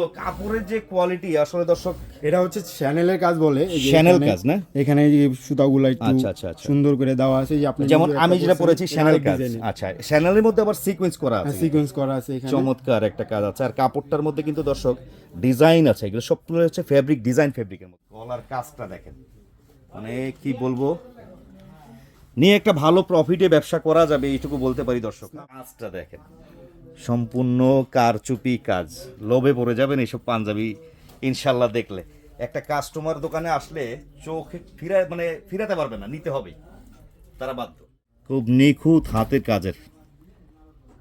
কাপড়ের যে কোয়ালিটি আসলে দর্শক এটা হচ্ছে চ্যানেলের কাজ বলে। এই যে Channel এখানে- কাজ না? এখানে যে সুতাগুলো একটু আচ্ছা, আচ্ছা, আচ্ছা। সুন্দর করে দেওয়া আছে যে আপনি যেমন আমি যেটা পড়েছি শ্যানেল কাজ। আচ্ছা শ্যানেলের মধ্যে আবার সিকোয়েন্স করা আছে। সিকোয়েন্স করা আছে এখানে। চমৎকার একটা কাজ আছে। আর কাপড়টার মধ্যে কিন্তু দর্শক ডিজাইন আছে। এগুলো সবগুলো হচ্ছে ফেব্রিক ডিজাইন ফেব্রিকের মধ্যে। গলার কাজটা দেখেন। মানে কি বলব? নিয়ে একটা ভালো প্রফিটে ব্যবসা করা যাবে এইটুকু বলতে পারি দর্শক। কাজটা দেখেন। সম্পূর্ণ কারচুপি কাজ। লোভে পড়ে যাবেন এইসব পাঞ্জাবি, ইনশাল্লাহ দেখলে। একটা কাস্টমার দোকানে আসলে চোখে ফিরা মানে ফিরাতে পারবে না, নিতে হবে। তারা বাধ্য। খুব নিখুঁত হাতের কাজের।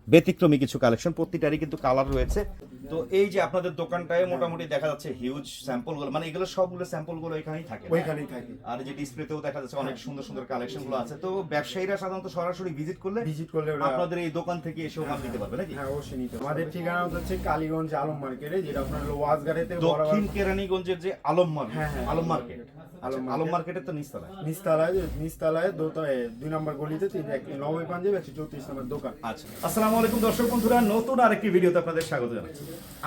ব্যতিক্রমী কিছু কালেকশন প্রতিটারই কিন্তু কালার রয়েছে। তো এই যে আপনাদের দোকানটায় মোটামুটি দেখা যাচ্ছে হিউজ স্যাম্পলগুলো মানে এগুলো সবগুলো স্যাম্পলগুলো এখানেই থাকে। ওইখানেই থাকে। আর যে ডিসপ্লেতেও দেখা যাচ্ছে অনেক সুন্দর সুন্দর কালেকশনগুলো আছে। তো ব্যবসায়ীরা সাধারণত সরাসরি ভিজিট করলে ভিজিট করলে আপনাদের এই দোকান থেকে এসেও মাল নিতে পারবে নাকি? হ্যাঁ অবশ্যই নিতে আমাদের ঠিকানা হচ্ছে কালীগঞ্জ আলম মার্কেটে যেটা আপনার হলো ওয়াজগাড়িতে দক্ষিণ কেরানীগঞ্জের যে আলম মার্কেট হ্যাঁ, হ্যাঁ। আলম মার্কেট। আলম আলম মার্কেটের তো নিচতলা নিস্তালায় নিস্তালায় দোতলায় দুই নম্বর গলিতে তিন এক নব্বই পাঞ্জাবি একশো চৌত্রিশ নম্বর দোকান। আচ্ছা আসসালামু আলাইকুম দর্শক বন্ধুরা নতুন আরেকটি ভিডিওতে আপনাদের স্বাগত জানাচ্ছি।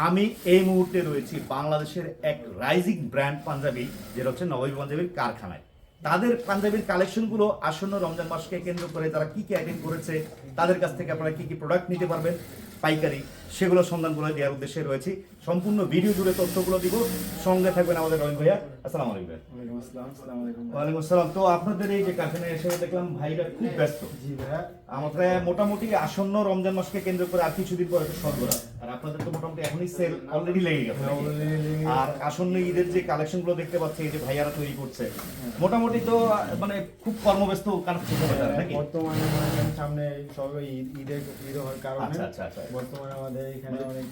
আমি এই মুহূর্তে রয়েছি বাংলাদেশের এক রাইজিং ব্র্যান্ড পাঞ্জাবি, যেটা হচ্ছে নবী পাঞ্জাবির কারখানায়। তাদের পাঞ্জাবির কালেকশনগুলো আসন্ন রমজান মাসকে কেন্দ্র করে তারা কি কি আইটেম করেছে, তাদের কাছ থেকে আপনারা কি কি প্রোডাক্ট নিতে পারবেন? পাইকারি সেগুলো সন্ধানগুলো দেওয়ার উদ্দেশ্যে রয়েছি। সম্পূর্ণ ভিডিও জুড়ে তথ্যগুলো দিব। সঙ্গে থাকবেন আমাদের রহিম ভাইয়া। আসসালামু আলাইকুম ওয়ালাইকুম আসসালাম ওয়ালাইকুম আসসালাম। তো আপনাদের এই যে কারখানায় এসে দেখলাম ভাইরা খুব ব্যস্ত। জি ভাইয়া। আমাদের মোটামুটি আসন্ন রমজান মাসকে কেন্দ্র করে আর কিছুদিন পরে সরবরাহ। আর আপনাদের তো মোটামুটি এখনই সেল অলরেডি লেগে গেছে হ্যাঁ, লেগে গেছে। আর আসন্ন ঈদের যে কালেকশনগুলো দেখতে পাচ্ছি এই যে ভাইয়ারা তৈরি করছে মোটামুটি তো মানে খুব কর্মব্যস্ত তারা, নাকি? বর্তমানে সামনে সব ঈদ ঈদের ঈদ হওয়ার কারণে আচ্ছা, আচ্ছা, আচ্ছা। বর্তমানে আমাদের এখানে অনেক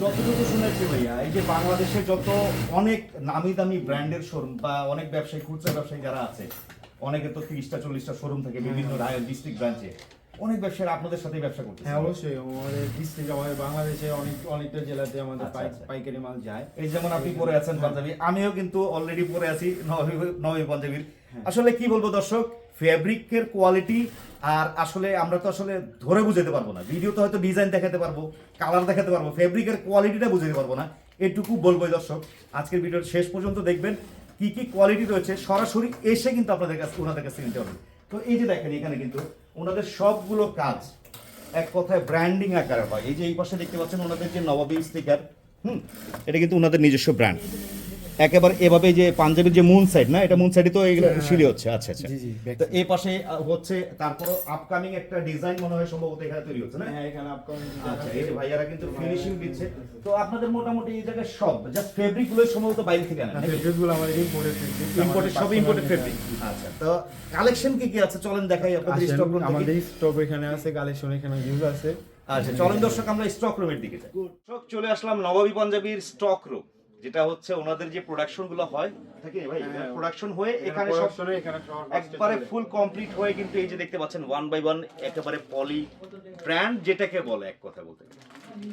যতটুকু শুনেছি ভাইয়া এই যে বাংলাদেশে যত অনেক নামি দামি ব্র্যান্ডের শোরুম বা অনেক ব্যবসায়ী খুচরা ব্যবসায়ী যারা আছে অনেকে তো তিরিশটা চল্লিশটা শোরুম থাকে বিভিন্ন রায় ডিস্ট্রিক্ট ব্রাঞ্চে অনেক ব্যবসায়ী আপনাদের সাথে ব্যবসা করতে হ্যাঁ অবশ্যই। আমাদের ডিস্ট্রিক্ট আমাদের বাংলাদেশে অনেক অনেকটা জেলাতে আমাদের আচ্ছা, পাই- আচ্ছা। পাইকারি মাল যায়। এই যেমন আপনি পরে আছেন পাঞ্জাবি আমিও কিন্তু অলরেডি পরে আছি নবী- নবী পাঞ্জাবির। হ্যাঁ। আসলে কি বলব দর্শক ফেব্রিকের কোয়ালিটি আর আসলে আমরা তো আসলে ধরে বুঝাতে পারব না। ভিডিওতে হয়তো ডিজাইন দেখাতে পারব কালার দেখাতে পারব ফেব্রিকের কোয়ালিটিটা বুঝাতে পারব না। এটুকু বলব দর্শক, আজকের ভিডিওর শেষ পর্যন্ত দেখবেন কি কি কোয়ালিটি রয়েছে। সরাসরি এসে কিন্তু আপনাদের কাছে ওনাদের কাছে নিতে হবে। তো এই যে দেখেন এখানে কিন্তু ওনাদের সবগুলো কাজ এক কথায় ব্র্যান্ডিং আকারে হয়। এই যে এই পাশে দেখতে পাচ্ছেন ওনাদের যে নবাবী স্টিকার, হুম, এটা কিন্তু ওনাদের নিজস্ব ব্র্যান্ড একেবারে এভাবে যে পাঞ্জাবের যে মুন সাইড না? এটা মুন সাইডে তো এগুলো সিঁড়ি হচ্ছে। আচ্ছা আচ্ছা। তো এই পাশে হচ্ছে তারপর আপকামিং একটা ডিজাইন মনে হয় সম্ভবত এখানে তৈরি হচ্ছে না? হ্যাঁ এখানে আপকামিং আচ্ছা এই যে ভাইয়ারা কিন্তু ফিনিশিং দিচ্ছে। তো আপনাদের মোটামুটি এই জায়গায় সব জাস্ট ফেব্রিকগুলো সম্ভবত বাইরে থেকে আনেন নাকি? ফেব্রিকগুলো আমাদের ইম্পোর্টেড ইম্পোর্টেড সব ইম্পোর্টেড ফেব্রিক আচ্ছা তো কালেকশন কি কি আছে? চলেন দেখাই আপনাদের স্টক রুম আমাদের স্টক এখানে আছে কালেকশন এখানে ইউজ আছে। আচ্ছা চলেন দর্শক আমরা স্টক রুমের দিকে যাই। দর্শক চলে আসলাম নবাবী পাঞ্জাবির স্টক রুম যেটা হচ্ছে ওনাদের যে প্রোডাকশনগুলো হয় থাকে ভাই হ্যাঁ। প্রোডাকশন হয়ে এখানে সব প্রোডাকশনে এখানে সব একবারে ফুল কমপ্লিট হয়ে কিন্তু এই যে দেখতে পাচ্ছেন ওয়ান বাই ওয়ান একেবারে পলি ব্র্যান্ড যেটাকে বলে এক কথা বলতে।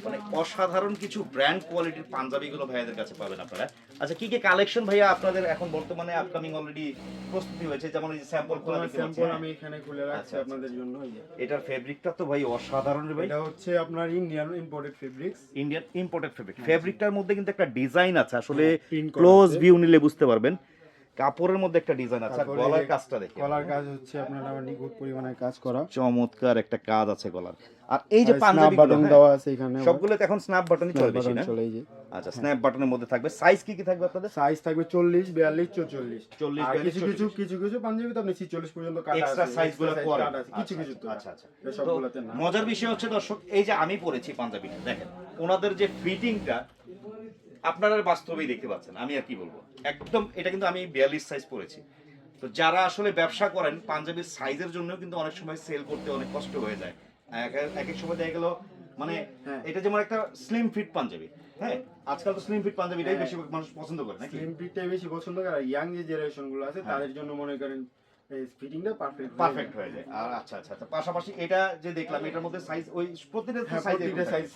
মানে অসাধারণ কিছু ব্র্যান্ড কোয়ালিটির পাঞ্জাবি গুলো ভাইয়াদের কাছে পাবেন আপনারা। আচ্ছা কি কি কালেকশন ভাইয়া আপনাদের এখন বর্তমানে আপকামিং অলরেডি প্রস্তুতি হয়েছে? যেমন এই স্যাম্পল খোলা দেখতে স্যাম্পল আমি এখানে খুলে রাখছি আচ্ছা, আচ্ছা, আপনাদের জন্য। এটার ফেব্রিকটা তো ভাই অসাধারণ ভাই। এটা হচ্ছে আপনার Indian imported fabrics Indian imported fabric ফেব্রিকটার মধ্যে কিন্তু একটা ডিজাইন আছে। আসলে হ্যাঁ, ক্লোজ ভিউ নিলে বুঝতে পারবেন। কাপড়ের মধ্যে একটা ডিজাইন আছে গলার কাজটা দেখে কলার কাজ হচ্ছে আপনার আমার নিখুঁত পরিমাণে কাজ করা। চমৎকার একটা কাজ আছে গলার। আর এই যে পাঞ্জাবি বাটন দেওয়া আছে এখানে সবগুলো এখন স্ন্যাপ বাটনই চলে বেশি না? চলে এই যে। আচ্ছা স্ন্যাপ বাটনের মধ্যে থাকবে। সাইজ কি কি থাকবে আপনাদের? সাইজ থাকবে চল্লিশ বিয়াল্লিশ চৌচল্লিশ। 40, আর 42, কিছু কিছু কিছু কিছু পাঞ্জাবি তো আপনি ছিচল্লিশ পর্যন্ত কাটা এক্সট্রা সাইজগুলো extra size করে কিছু কিছু তো। আচ্ছা আচ্ছা। সবগুলোতে না। মজার বিষয় হচ্ছে দর্শক এই যে আমি পরেছি পাঞ্জাবিটা দেখেন ওনাদের যে ফিটিংটা আপনারা বাস্তবেই দেখতে পাচ্ছেন আমি আর কি বলব একদম এটা কিন্তু আমি বিয়াল্লিশ সাইজ পরেছি তো যারা আসলে ব্যবসা করেন পাঞ্জাবির সাইজের জন্য কিন্তু অনেক সময় সেল করতে অনেক কষ্ট হয়ে যায় এক এক- সময় দেখা গেল মানে হ্যাঁ। এটা যেমন একটা স্লিম ফিট পাঞ্জাবি হ্যাঁ আজকাল তো স্লিম ফিট পাঞ্জাবিটাই হ্যাঁ। বেশি মানুষ পছন্দ করে নাকি স্লিম ফিটটাই বেশি পছন্দ করে আর ইয়াং যে জেনারেশনগুলো আছে হ্যাঁ। তাদের জন্য মনে করেন ফিটিংটা পারফেক্ট পারফেক্ট হয়ে যায়। আর আচ্ছা আচ্ছা আচ্ছা পাশাপাশি এটা যে দেখলাম এটার মধ্যে সাইজ ওই প্রতিটা হ্যাঁ সাইজ প্রতিটা সাইজ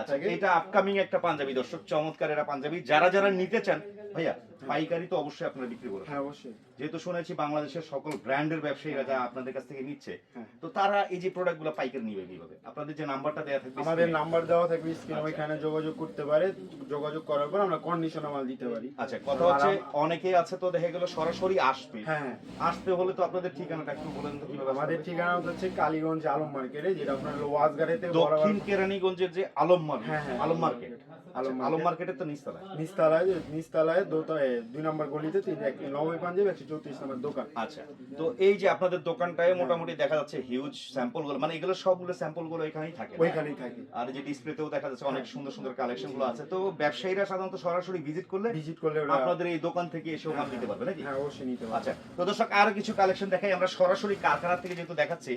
আচ্ছা এটা আপকামিং একটা পাঞ্জাবি দর্শক চমৎকার এরা পাঞ্জাবি। যারা যারা নিতে চান ভাইয়া পাইকারি তো অবশ্যই আপনারা বিক্রি করবেন হ্যাঁ অবশ্যই। যেহেতু শুনেছি বাংলাদেশের সকল ব্র্যান্ডের ব্যবসায়ীরা যা আপনাদের কাছ থেকে নিচ্ছে হ্যাঁ। তো তারা এই যে প্রোডাক্টগুলো পাইকারি নিবে কীভাবে? আপনাদের যে নাম্বারটা দেওয়া থাকবে আমাদের নাম্বার দেওয়া থাকবে স্ক্রিন আচ্ছা। ওইখানে যোগাযোগ করতে পারে যোগাযোগ করার পর আমরা কন্ডিশনে মাল দিতে পারি। আচ্ছা কথা হচ্ছে অনেকেই আছে তো দেখা গেল সরাসরি আসবে। হ্যাঁ হ্যাঁ। আসতে হলে তো আপনাদের ঠিকানাটা একটু বলেন তো কীভাবে আমাদের ঠিকানা হচ্ছে কালীগঞ্জ আলম মার্কেটে যেটা আপনার হলো ওয়াজগাড়িতে দক্ষিণ কেরানীগঞ্জের যে আলম মার্কেট হ্যাঁ, হ্যাঁ। আলম মার্কেট। আলম আলম মার্কেটের তো নিচতলায় নিস্তালায়। নিস্তালায় দোতলায় দুই নম্বর গলিতে তিন এক নব্বই পাঞ্জাবি একশো চৌত্রিশ নম্বর দোকান। আচ্ছা তো এই যে আপনাদের দোকানটায় মোটামুটি দেখা যাচ্ছে হিউজ স্যাম্পলগুলো মানে এগুলো সবগুলো স্যাম্পলগুলো এখানেই থাকে ওইখানেই থাকে। আর যে ডিসপ্লেতেও দেখা যাচ্ছে অনেক সুন্দর সুন্দর কালেকশনগুলো আছে। তো ব্যবসায়ীরা সাধারণত সরাসরি ভিজিট করলে ভিজিট করলে আপনাদের এই দোকান থেকে এসেও মাল নিতে পারবে নাকি? হ্যাঁ অবশ্যই নিতে আচ্ছা তো দর্শক আরও কিছু কালেকশন দেখাই। আমরা সরাসরি কারখানা থেকে যেহেতু দেখাচ্ছি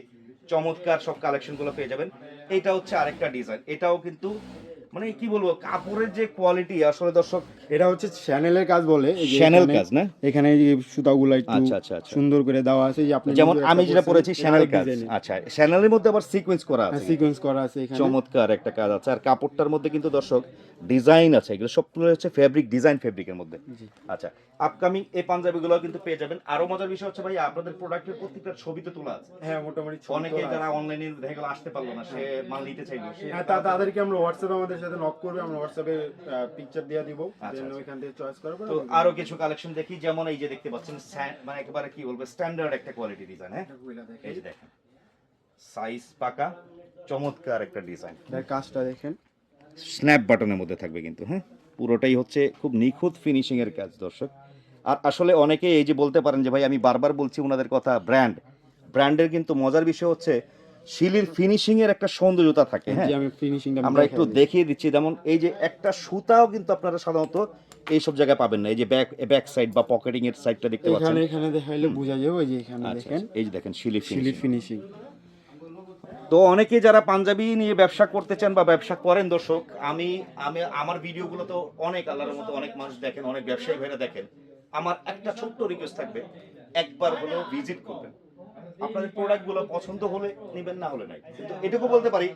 চমৎকার সব কালেকশনগুলো পেয়ে যাবেন। এটা হচ্ছে আরেকটা ডিজাইন এটাও কিন্তু মানে কি বলব কাপড়ের যে কোয়ালিটি আসলে দর্শক এটা হচ্ছে চ্যানেলের কাজ বলে এখানে- কাজ না? এখানে এই সুতাগুলো একটু আচ্ছা, আচ্ছা, আচ্ছা। সুন্দর করে দেওয়া আছে যে আপনি যেমন আমি যেটা পড়েছি এটা শ্যানেল কাজ। আচ্ছা শ্যানেলের মধ্যে আবার সিকোয়েন্স করা হ্যাঁ আছে সিকোয়েন্স করা আছে এখানে। চমৎকার একটা কাজ আছে। আর কাপড়টার মধ্যে কিন্তু দর্শক ডিজাইন আছে এগুলো সবগুলো হচ্ছে ফেব্রিক ডিজাইন ফেব্রিকের মধ্যে। আচ্ছা আপকামিং এই পাঞ্জাবিগুলো কিন্তু পেয়ে যাবেন। আরও মজার বিষয় হচ্ছে ভাই আপনাদের প্রোডাক্টের প্রত্যেকটা ছবি তো তোলা আছে। হ্যাঁ মোটামুটি অনেকে যারা অনলাইনে দেখা গেলো আসতে পারল না সে মাল নিতে চাইলো হ্যাঁ তাদেরকে আমরা হোয়াটসঅ্যাপে আমাদের সাথে নক করবে আমরা হোয়াটসঅ্যাপে পিকচার দিয়ে দিব। আচ্ছা, আচ্ছা। তো আরও কিছু কালেকশন দেখি যেমন এই যে দেখতে পাচ্ছেন মানে একেবারে কি বলব স্ট্যান্ডার্ড একটা কোয়ালিটি ডিজাইন হ্যাঁ? এই যে দেখেন। সাইজ পাকা চমৎকার একটা ডিজাইন কাজটা দেখেন। স্ন্যাপ বাটনের মধ্যে থাকবে কিন্তু হ্যাঁ? পুরোটাই হচ্ছে খুব নিখুঁত ফিনিশিং এর কাজ দর্শক। আর আসলে অনেকে এই যে বলতে পারেন যে ভাই আমি বারবার বলছি ওনাদের কথা ব্র্যান্ড ব্র্যান্ডের কিন্তু মজার বিষয় হচ্ছে শিলির ফিনিশিং এর একটা সৌন্দর্যতা থাকে হ্যাঁ? আমরা একটু দেখিয়ে দিচ্ছি। যেমন এই যে একটা সুতাও কিন্তু আপনারা সাধারণত এই সব জায়গায় পাবেন না। এই যে ব্যাক ব্যাক সাইড বা পকেটিং এর সাইডটা দেখতে পাচ্ছেন। এখানে এখানে দেখাইলে বোঝা যাবে ওই যে এখানে আচ্ছা দেখেন। আচ্ছা, এই যে দেখেন শিলির ফিনিশিং ফিনিশিং তো অনেকে যারা পাঞ্জাবি নিয়ে ব্যবসা করতে চান বা ব্যবসা করেন দর্শক আমি আমি আমার ভিডিওগুলো তো অনেক আল্লাহর মতো অনেক মানুষ দেখেন অনেক ব্যবসায়ী ভাইরা দেখেন। আমার একটা ছোট্ট রিকোয়েস্ট থাকবে একবার হলেও ভিজিট করবেন। আপনাদের প্রোডাক্টগুলো পছন্দ হলে নেবেন না হলে নাই। কিন্তু এটুকু বলতে পারি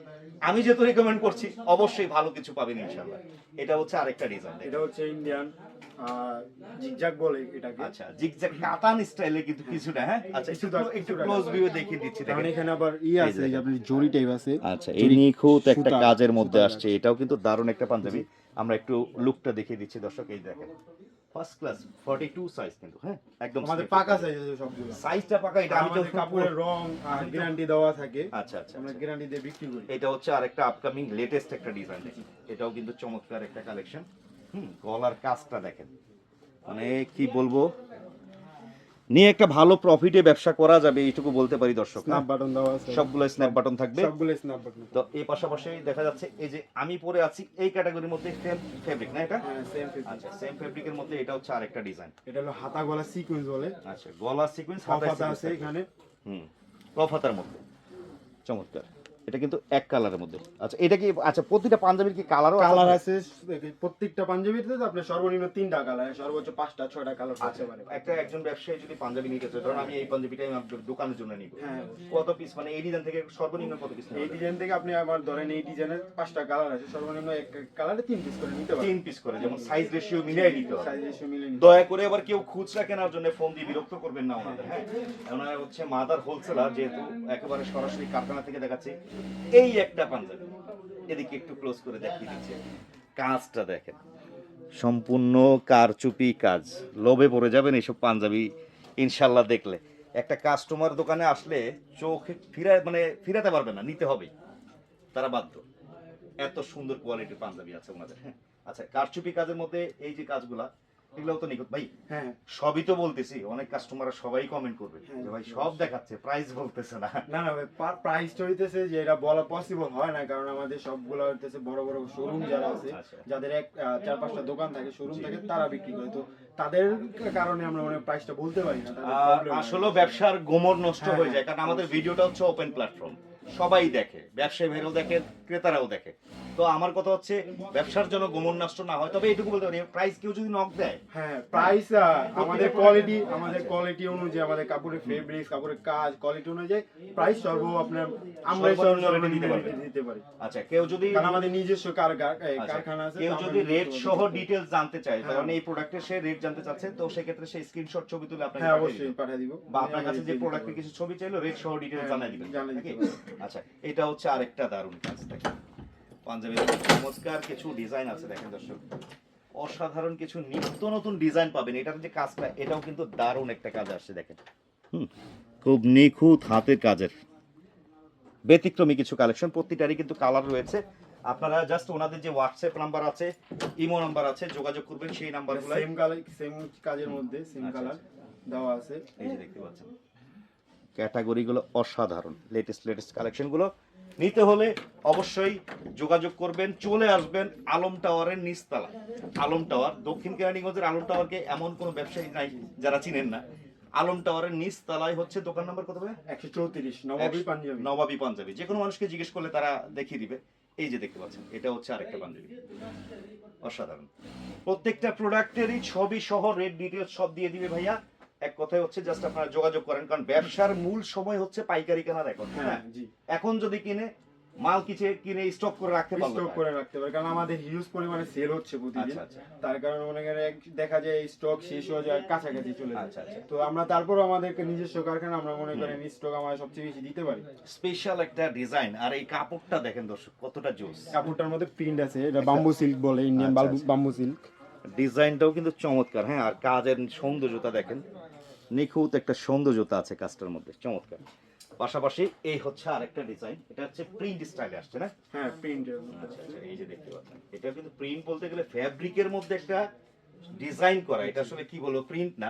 আমি যেহেতু রেকমেন্ড করছি অবশ্যই ভালো কিছু পাবেন ইনশাল্লাহ এটা হচ্ছে আরেকটা ডিজাইন এটা হচ্ছে ইন্ডিয়ান বলে এটাকে। আচ্ছা জিগজ্যাগ কাতান স্টাইলে কিন্তু কিছুটা হ্যাঁ? আচ্ছা একটু একটু ক্লোজ ভিউ দেখিয়ে দিচ্ছি দেখেন। এখানে আবার ই আছে দেখেন। যে আপনার জরি টাইপ আছে আচ্ছা এই নিখুঁত একটা কাজের মধ্যে আসছে এটাও কিন্তু দারুণ একটা পাঞ্জাবি। আমরা একটু লুকটা দেখিয়ে দিচ্ছি দর্শক এই দেখেন। ফার্স্ট ক্লাস 42 সাইজ কিন্তু হ্যাঁ? একদম আমাদের পাকা সাইজ আছে সবগুলো। সাইজটা পাকা এটা আমি তো কাপড়ের রং গ্যারান্টি দেওয়া থাকে। আচ্ছা আচ্ছা। আমরা আচ্ছা। গ্যারান্টি দিয়ে বিক্রি করি। এটা হচ্ছে আরেকটা আপকামিং লেটেস্ট একটা ডিজাইন এটাও কিন্তু চমৎকার একটা কালেকশন হুম গলার কাজটা দেখেন। মানে কি বলব? নিয়ে একটা ভালো প্রফিটে ব্যবসা করা যাবে এইটুকু বলতে পারি দর্শক স্ন্যাপ বাটন দেওয়া আছে। সবগুলো স্ন্যাপ বাটন থাকবে। সবগুলো স্ন্যাপ বাটন তো এই পাশাপাশি দেখা যাচ্ছে এই যে আমি পরে আছি এই ক্যাটাগরির মধ্যে সেম ফেব্রিক না এটা? হ্যাঁ সেম আচ্ছা সেম ফেব্রিকের মধ্যে এটা হচ্ছে আরেকটা ডিজাইন এটা হলো হাতা গলা সিকোয়েন্স বলে। আচ্ছা গলা সিকোয়েন্স হাতা আছে এখানে। হুম কফাতার মধ্যে। চমৎকার। এটা কিন্তু এক কালারের মধ্যে। আচ্ছা এটা কি আচ্ছা প্রতিটা পাঞ্জাবির কি কালারও কালার আছে প্রত্যেকটা পাঞ্জাবিতে তো আপনার সর্বনিম্ন তিনটা কালার সর্বোচ্চ পাঁচটা ছয়টা কালার আচ্ছা থাকতে পারে। একটা একজন ব্যবসায়ী যদি পাঞ্জাবি নিতে চায় ধরুন আমি এই পাঞ্জাবিটাই আমার দোকানের জন্য নিব। হ্যাঁ। কত পিস মানে এই ডিজাইন থেকে সর্বনিম্ন কত পিস এই ডিজাইন থেকে আপনি আবার ধরেন এই ডিজাইনের পাঁচটা কালার আছে সর্বনিম্ন এক কালারে তিন পিস করে নিতে পারেন তিন পিস করে যেমন সাইজ রেশিও মিলিয়ে নিতে হবে। সাইজ এসে মিলিয়ে নিতে দয়া করে আবার কেউ খুচরা কেনার জন্য ফোন দিয়ে বিরক্ত করবেন না ওনাদের হ্যাঁ? ওনারা হচ্ছে মাদার হোলসেলার যেহেতু একেবারে সরাসরি কারখানা থেকে দেখাচ্ছে এই একটা পাঞ্জাবি। এদিকে একটু ক্লোজ করে দেখিয়ে দিচ্ছে। কাজটা দেখেন। সম্পূর্ণ কারচুপি কাজ। লোভে পড়ে যাবেন এইসব পাঞ্জাবি, ইনশাল্লাহ দেখলে। একটা কাস্টমার দোকানে আসলে চোখে ফিরা মানে ফিরাতে পারবে না, নিতে হবে। তারা বাধ্য। এত সুন্দর কোয়ালিটির পাঞ্জাবি আছে ওনাদের। হ্যাঁ আচ্ছা কারচুপি কাজের মধ্যে এই যে কাজগুলা এগুলো তো নিখুঁত। ভাই হ্যাঁ। সবই তো বলতেছি অনেক কাস্টমাররা সবাই কমেন্ট করবে। যে ভাই সব দেখাচ্ছে প্রাইস বলতেছে না। না না ভাই হইতেছে যে এটা বলা পসিবল হয় না কারণ আমাদের সবগুলো হইতেছে বড় বড় শোরুম যারা আছে আচ্ছা। যাদের এক চার পাঁচটা দোকান থাকে শোরুম থাকে তারা বিক্রি করে। তো তাদের কারণে আমরা মানে প্রাইসটা বলতে পারি না আসলে ব্যবসার গোমর নষ্ট হ্যাঁ, হয়ে যায় হ্যাঁ, কারণ আমাদের ভিডিওটা হচ্ছে ওপেন প্ল্যাটফর্ম সবাই দেখে ব্যবসায়ী ভাইরাও দেখে ক্রেতারাও দেখে। তো আমার কথা হচ্ছে ব্যবসার জন্য গোমর নষ্ট না হয়। তবে এটুকু বলতে পারি প্রাইস কেউ যদি নক দেয় হ্যাঁ প্রাইস আমাদের কোয়ালিটি আমাদের কোয়ালিটি অনুযায়ী আমাদের কাপড়ের ফেব্রিক্স কাপড়ের কাজ কোয়ালিটি অনুযায়ী প্রাইস সর্ব আপনার আমরা সর্বনিম্ন দিতে পারবে। দিতে পারি। আচ্ছা কেউ যদি আমাদের নিজস্ব আচ্ছা, কারখানা আছে কেউ যদি রেট সহ ডিটেলস জানতে চায় হ্যাঁ। কারণ এই প্রোডাক্টের সে রেট জানতে চাচ্ছে তো সেক্ষেত্রে সেই স্ক্রিনশট ছবি তুলে আপনাকে হ্যাঁ অবশ্যই পাঠিয়ে দিব। বা আপনার কাছে যে প্রোডাক্টের কিছু ছবি চাইলো রেট সহ ডিটেলস হ্যাঁ, জানাই দিবেন? আচ্ছা এটা হচ্ছে আরেকটা দারুণ কাজ দেখেন। পাঞ্জাবির চমৎকার কিছু ডিজাইন আছে দেখেন দর্শক। অসাধারণ কিছু নিত্য নতুন ডিজাইন পাবেন। এটার যে কাজটা এটাও কিন্তু দারুণ একটা কাজ আসছে দেখেন। হুম, খুব নিখুঁত হাতের কাজের। ব্যতিক্রমী কিছু কালেকশন প্রতিটারই কিন্তু কালার রয়েছে। আপনারা জাস্ট ওনাদের যে হোয়াটসঅ্যাপ নাম্বার আছে ইমো নাম্বার আছে যোগাযোগ করবেন সেই নাম্বারগুলো সেম কালার সেম কাজের মধ্যে সেম আচ্ছা, কালার দেওয়া আছে। এই যে দেখতে পাচ্ছেন। ক্যাটাগরিগুলো অসাধারণ। লেটেস্ট লেটেস্ট কালেকশনগুলো নিতে হলে অবশ্যই যোগাযোগ করবেন চলে আসবেন আলম টাওয়ারের নিচতলা। আলম টাওয়ার দক্ষিণ কেরানীগঞ্জের আলম টাওয়ারকে এমন কোনো ব্যবসায়ী নাই যারা চিনেন না। আলম টাওয়ারের নিচতলায় হচ্ছে দোকান নাম্বার কত ভাই একশো চৌত্রিশ নবাবী পাঞ্জাবি। নবাবী পাঞ্জাবি। যে কোনো মানুষকে জিজ্ঞেস করলে তারা দেখিয়ে দিবে। এই যে দেখতে পাচ্ছেন এটা হচ্ছে আরেকটা পাঞ্জাবি। অসাধারণ। প্রত্যেকটা প্রোডাক্টেরই ছবি সহ রেট ডিটেলস সব দিয়ে দিবে ভাইয়া। এক কথায় হচ্ছে জাস্ট আপনারা যোগাযোগ করেন কারণ ব্যবসার মূল সময় হচ্ছে পাইকারি কেনার এখন হ্যাঁ? হ্যাঁ এখন যদি কিনে মাল কিনে কিনে স্টক করে রাখতে পারল স্টক করে রাখতে পারে কারণ আমাদের হিউজ পরিমাণে সেল হচ্ছে প্রতিদিন। আচ্ছা, আচ্ছা। তার কারণে মনে করেন দেখা যায় স্টক শেষ হয়ে যায় কাছাকাছি চলে যায়। আচ্ছা। তো আমরা তারপর আমাদেরকে নিজস্ব কারখানা আমরা মনে করেন স্টক আমরা সবচেয়ে বেশি দিতে পারি। স্পেশাল একটা ডিজাইন আর এই কাপড়টা দেখেন দর্শক কতটা জোস। কাপড়টার মধ্যে প্রিন্ট আছে এটা বাম্বু সিল্ক বলে ইন্ডিয়ান। বাম্বু সিল্ক ডিজাইনটাও কিন্তু চমৎকার হ্যাঁ? আর কাজের সৌন্দর্যতা দেখেন। নিখুঁত একটা সৌন্দর্যতা আছে কাজটার মধ্যে। চমৎকার। পাশাপাশি এই হচ্ছে আরেকটা ডিজাইন এটা হচ্ছে প্রিন্ট স্টাইলে আসছে না? হ্যাঁ প্রিন্ট আচ্ছা, আচ্ছা, এই যে দেখতে পাচ্ছেন। এটা কিন্তু প্রিন্ট বলতে গেলে ফ্যাব্রিকের মধ্যে একটা ডিজাইন করা। এটা আসলে কি বলব প্রিন্ট না।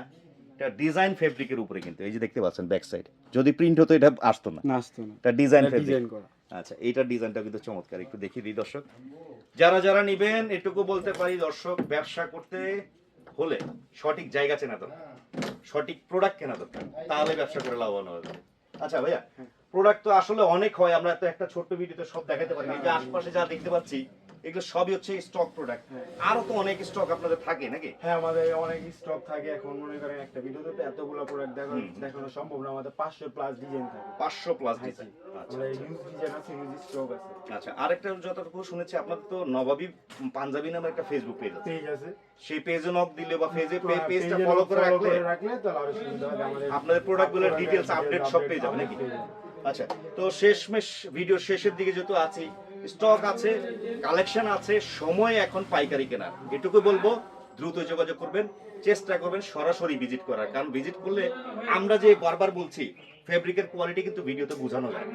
এটা ডিজাইন ফ্যাব্রিকের উপরে কিন্তু। এই যে দেখতে পাচ্ছেন ব্যাক সাইড যদি প্রিন্ট হতো এটা আসতো না। নাচতো না। এটা ডিজাইন করা। আচ্ছা এইটার ডিজাইনটা কিন্তু চমৎকার। একটু দেখিয়ে দিই দর্শক। যারা যারা নিবেন এটুকু বলতে পারি দর্শক ব্যবসা করতে হলে সঠিক জায়গা চেনা দরকার। সঠিক প্রোডাক্ট কেনা দরকার। তাহলে ব্যবসা করে লাভবান হবে আচ্ছা ভাইয়া প্রোডাক্ট তো আসলে অনেক হয়, আমরা তো একটা ছোট্ট ভিডিওতে সব দেখাতে পারি। আশপাশে যা দেখতে পাচ্ছি এগুলো সবই হচ্ছে স্টক প্রোডাক্ট আরও তো অনেক স্টক আপনাদের থাকে নাকি? হ্যাঁ আমাদের অনেক স্টক থাকে। এখন মনে করেন একটা ভিডিওতে তো এতগুলো প্রোডাক্ট দেখানো দেখানো সম্ভব না। আমাদের পাঁচশো প্লাস ডিজাইন থাকে। পাঁচশো প্লাস হ্যাঁ, ডিজাইন আচ্ছা ইউজ ডিজাইন আছে ইউজ স্টক আছে। আচ্ছা আরেকটা যতটুকু শুনেছি আপনাদের তো নবাবী পাঞ্জাবি নামে একটা ফেসবুক পেজ আছে। পেজ আছে। সেই পেজে নক দিলে বা পেজে হ্যাঁ, পেজটা ফলো করে রাখলে আপনাদের প্রোডাক্টগুলোর আপডেট সব পেয়ে যাবে নাকি? আচ্ছা তো শেষমেশ ভিডিও শেষের দিকে যেহেতু আছি স্টক আছে, কালেকশন আছে, সময় এখন পাইকারি কেনার। এটুকু বলব, দ্রুত যোগাযোগ করবেন, চেষ্টা করবেন সরাসরি ভিজিট করার। কারণ ভিজিট করলে আমরা যে বারবার বলছি ফেব্রিকের কোয়ালিটি কিন্তু ভিডিওতে বোঝানো যায়।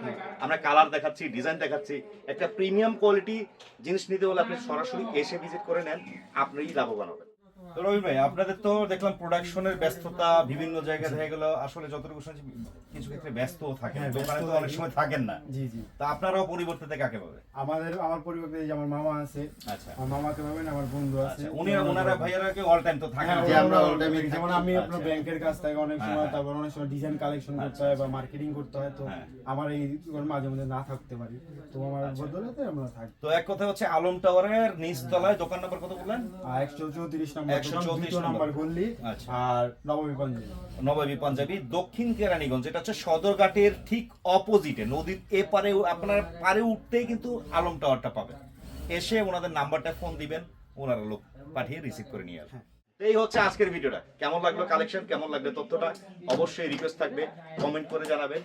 আমরা কালার দেখাচ্ছি ডিজাইন দেখাচ্ছি, একটা প্রিমিয়াম কোয়ালিটি জিনিস নিতে হলে আপনি সরাসরি এসে ভিজিট করে নেন, আপনিই লাভবান হবেন। রবি ভাই আপনাদের তো দেখলাম প্রোডাকশনের ব্যস্ততা বিভিন্ন জায়গায় দেখা গেল। আসলে যতটুকু শুনছি কিছু ক্ষেত্রে ব্যস্ত থাকেন হ্যাঁ, দোকানে তো অনেক সময় থাকেন না। জি জি। তা আপনারাও পরিবর্তে কাকে পাবে আমাদের আমার পরিবারে এই যে আমার মামা আছে আচ্ছা। আমার মামাকে পাবেন আমার বন্ধু আছে। আচ্ছা উনি ওনারা ভাইয়ারা কি অল টাইম তো থাকেন হ্যাঁ, যে আমরা all all time time এ যেমন আমি আপনার আচ্ছা। ব্যাংকের কাজ থাকে অনেক হ্যাঁ, সময় হ্যাঁ। তারপর অনেক সময় ডিজাইন কালেকশন করতে আচ্ছা, হয় বা মার্কেটিং করতে হয় তো হ্যাঁ। আমার এই মাঝে মাঝে না থাকতে পারি। তো আমার আচ্ছা। বদলাতে আমরা থাকি। তো এক কথা হচ্ছে আলম টাওয়ারের নিচ তলায় দোকান নাম্বার কত বললেন? আর একশো চৌত্রিশ নম্বর। 134 দ্বিতীয় নম্বর। গল্লি আচ্ছা। আর নবমী পাঞ্জাবি দক্ষিণ কেরানীগঞ্জ এটা হচ্ছে সদরঘাটের ঠিক অপোজিটে নদীর এপারে আপনার পারে উঠতেই কিন্তু আলম টাওয়ারটা পাবেন। এসে ওনাদের নাম্বারটা ফোন দিবেন ওনারা লোক পাঠিয়ে রিসিভ করে নিয়ে আসবেন এই হচ্ছে আজকের ভিডিওটা। কেমন লাগল কালেকশন কেমন লাগল তথ্যটা? অবশ্যই রিকোয়েস্ট থাকবে কমেন্ট করে জানাবেন।